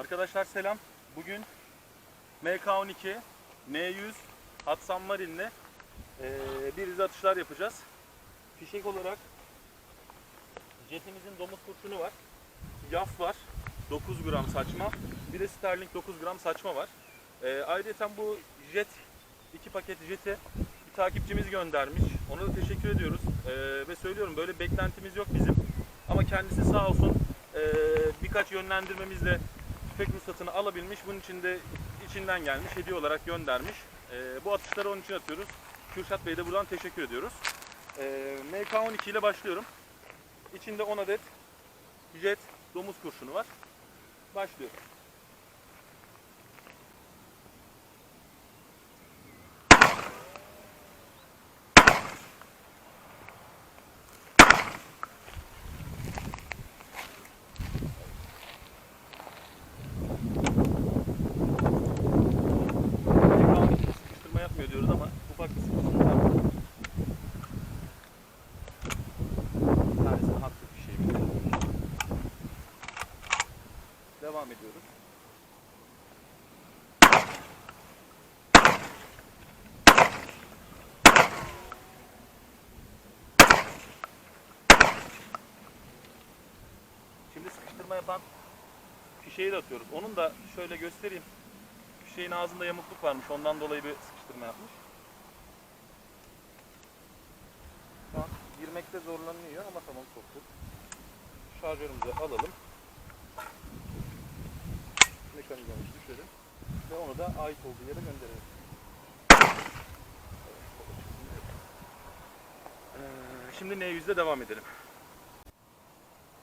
Arkadaşlar selam. Bugün MK12, N100, Hatsan Marin'le eee bir dizi atışlar yapacağız. Fişek olarak jetimizin domuz kurşunu var. Yaf var. 9 gram saçma. Bir de Sterling 9 gram saçma var. Eee ayrıca bu jet, iki paket jeti bir takipçimiz göndermiş. Ona da teşekkür ediyoruz. Eee, ve söylüyorum böyle beklentimiz yok bizim. Ama kendisi sağ olsun eee, birkaç yönlendirmemizle tüfek ruhsatını alabilmiş. Bunun için de içinden gelmiş, hediye olarak göndermiş. Eee, bu atışları onun için atıyoruz. Kürşat Bey'e de buradan teşekkür ediyoruz. Eee, MK12 ile başlıyorum. İçinde 10 adet jet domuz kurşunu var. Başlıyorum. MK12 sıkıştırma yapmıyor diyoruz ama ufak bir sıkıştırma yapıyor. Bir tanesini hafif bir şey biliyorum. Devam ediyoruz. Şimdi sıkıştırma yapan fişeği de atıyoruz. Onun da şöyle göstereyim. Fişeğin ağzında yamukluk varmış. Ondan dolayı bir sıkıştırma yapmış. Girmekte zorlanıyor ama tamam soktuk. Şarjörümüzü alalım. Mekanizmamızı düşürelim. Ve onu da ait olduğu yere gönderelim. Ee, Şimdi N100'de devam edelim.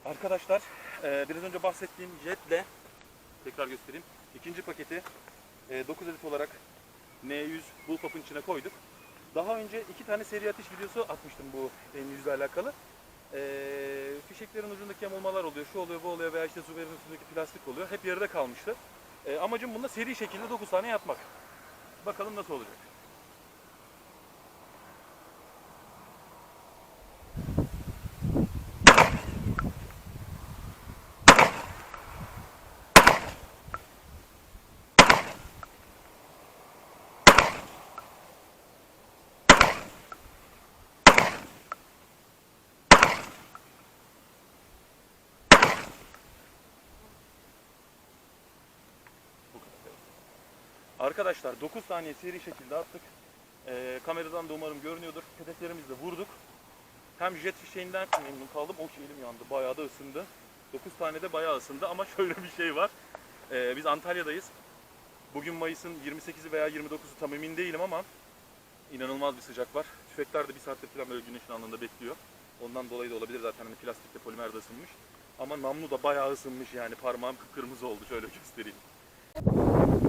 Arkadaşlar e, biraz önce bahsettiğim jetle tekrar göstereyim. İkinci paketi e, 9 adet olarak N100 Bullpup'ın içine koyduk. Daha önce iki tane seri atış videosu atmıştım bu N100 ile alakalı. E, fişeklerin ucundaki yamulmalar oluyor, şu oluyor, bu oluyor veya işte zuberin üstündeki plastik oluyor. Hep yarıda kalmıştı. E, amacım bunda seri şekilde 9 tane yapmak. Bakalım nasıl olacak. Bu kadar. Arkadaşlar 9 saniye seri şekilde attık. Ee, kameradan da umarım görünüyordur. Hedeflerimizi de vurduk. Hem jet fişeğinden memnun kaldım. O elim yandı. Bayağı da ısındı. 9 tane de bayağı ısındı ama şöyle bir şey var. Ee, biz Antalya'dayız. Bugün Mayıs'ın 28'i veya 29'u tam emin değilim ama inanılmaz bir sıcak var. Tüfekler de bir saattir falan böyle güneşin alnında bekliyor. Ondan dolayı da olabilir zaten hani plastikte polimer de ısınmış. Ama namlu da bayağı ısınmış yani parmağım kıpkırmızı oldu şöyle göstereyim.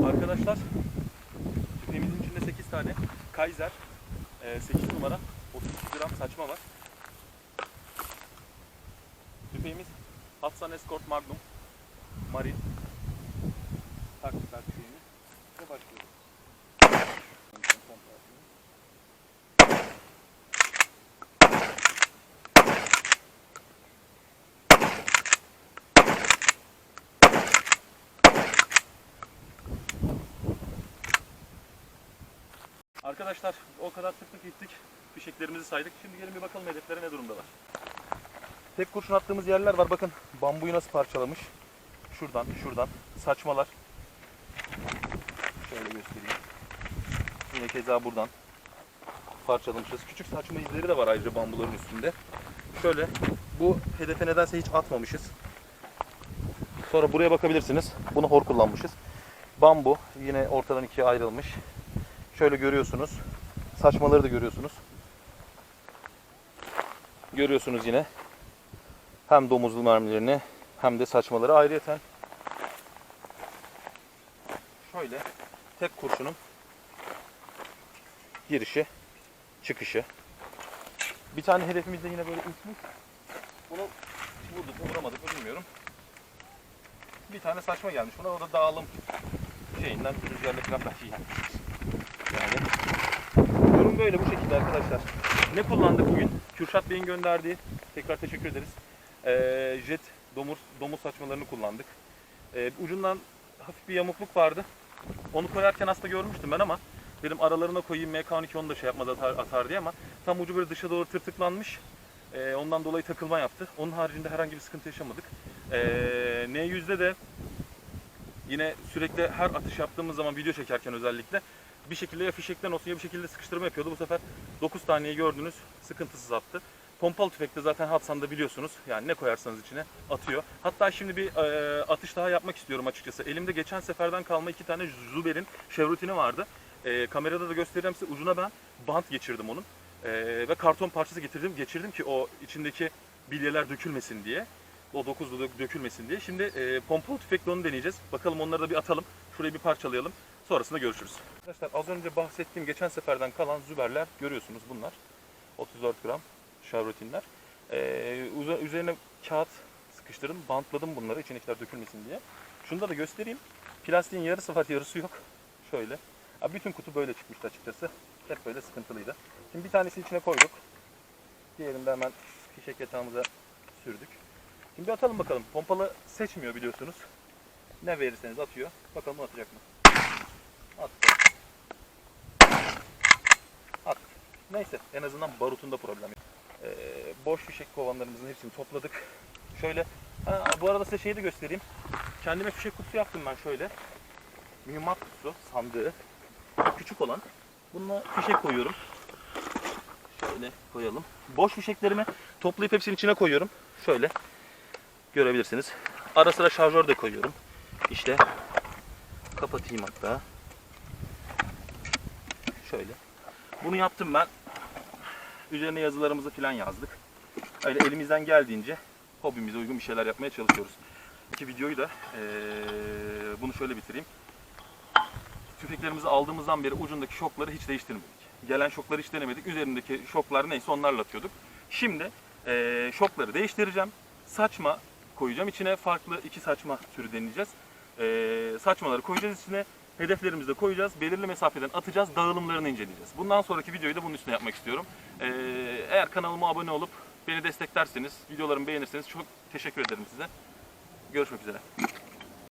Arkadaşlar tüfeğimizin içinde 8 tane Kaiser e, 8 numara 32 gram saçma var. Tüfeğimiz Hatsan Escort Magnum Marin taktikler tüfeğimiz ve başlıyoruz. Arkadaşlar o kadar tıktık gittik. Fişeklerimizi saydık. Şimdi gelin bir bakalım hedeflere ne durumdalar. Tek kurşun attığımız yerler var. Bakın bambuyu nasıl parçalamış. Şuradan, şuradan. Saçmalar. Şöyle göstereyim. Yine keza buradan parçalamışız. Küçük saçma izleri de var ayrıca bambuların üstünde. Şöyle bu hedefe nedense hiç atmamışız. Sonra buraya bakabilirsiniz. Bunu hor kullanmışız. Bambu yine ortadan ikiye ayrılmış. Şöyle görüyorsunuz. Saçmaları da görüyorsunuz. Görüyorsunuz yine. Hem domuzlu mermilerini hem de saçmaları ayrıyeten. Şöyle tek kurşunun girişi, çıkışı. Bir tane hedefimiz de yine böyle uçmuş. Bunu vurduk mu vuramadık mı bilmiyorum. Bir tane saçma gelmiş. Buna o da dağılım şeyinden rüzgarla falan belki yani. Böyle bu şekilde arkadaşlar. Ne kullandık bugün? Kürşat Bey'in gönderdiği, tekrar teşekkür ederiz. Ee, jet domuz, domuz saçmalarını kullandık. Ee, ucundan hafif bir yamukluk vardı. Onu koyarken aslında görmüştüm ben ama dedim aralarına koyayım MK12 onu da şey yapmaz atar, atar diye ama tam ucu böyle dışa doğru tırtıklanmış. Ee, ondan dolayı takılma yaptı. Onun haricinde herhangi bir sıkıntı yaşamadık. Ee, N100'de de yine sürekli her atış yaptığımız zaman video çekerken özellikle bir şekilde ya fişekten olsun ya bir şekilde sıkıştırma yapıyordu. Bu sefer 9 taneyi gördünüz sıkıntısız attı. Pompalı tüfekte zaten Hatsan'da biliyorsunuz yani ne koyarsanız içine atıyor. Hatta şimdi bir e, atış daha yapmak istiyorum açıkçası. Elimde geçen seferden kalma iki tane Zuber'in Chevrolet'ini vardı. E, kamerada da göstereceğim size ucuna ben bant geçirdim onun. E, ve karton parçası getirdim geçirdim ki o içindeki bilyeler dökülmesin diye. O 9'da dök- dökülmesin diye. Şimdi e, pompalı tüfekle onu deneyeceğiz. Bakalım onları da bir atalım. Şurayı bir parçalayalım. Sonrasında görüşürüz. Arkadaşlar az önce bahsettiğim geçen seferden kalan Züberler görüyorsunuz bunlar. 34 gram Chevrolet'inler. Ee, üze- üzerine kağıt sıkıştırdım, bantladım bunları içindekiler dökülmesin diye. Şunu da, da göstereyim. Plastiğin yarısı var, yarısı yok. Şöyle. Ha, bütün kutu böyle çıkmıştı açıkçası. Hep böyle sıkıntılıydı. Şimdi bir tanesi içine koyduk. Diğerini de hemen fişek yatağımıza sürdük. Şimdi atalım bakalım. Pompalı seçmiyor biliyorsunuz. Ne verirseniz atıyor. Bakalım atacak mı? Attı. Attı. Neyse en azından barutunda problem yok. Ee, boş fişek kovanlarımızın hepsini topladık. Şöyle, ha, bu arada size şeyi de göstereyim. Kendime fişek kutusu yaptım ben şöyle. Mühimmat kutusu, sandığı. Küçük olan. Bununla fişek koyuyorum. Şöyle koyalım. Boş fişeklerimi toplayıp hepsinin içine koyuyorum. Şöyle görebilirsiniz. Ara sıra şarjör de koyuyorum. İşte kapatayım hatta. Şöyle. Bunu yaptım ben. Üzerine yazılarımızı falan yazdık. Öyle elimizden geldiğince hobimize uygun bir şeyler yapmaya çalışıyoruz. İki videoyu da eee, bunu şöyle bitireyim. Tüfeklerimizi aldığımızdan beri ucundaki şokları hiç değiştirmedik. Gelen şokları hiç denemedik. Üzerindeki şoklar neyse onlarla atıyorduk. Şimdi eee, şokları değiştireceğim. Saçma koyacağım. İçine farklı iki saçma türü deneyeceğiz. Eee, saçmaları koyacağız içine. Hedeflerimizi de koyacağız. Belirli mesafeden atacağız. Dağılımlarını inceleyeceğiz. Bundan sonraki videoyu da bunun üstüne yapmak istiyorum. Ee, eğer kanalıma abone olup beni desteklerseniz, videolarımı beğenirseniz çok teşekkür ederim size. Görüşmek üzere.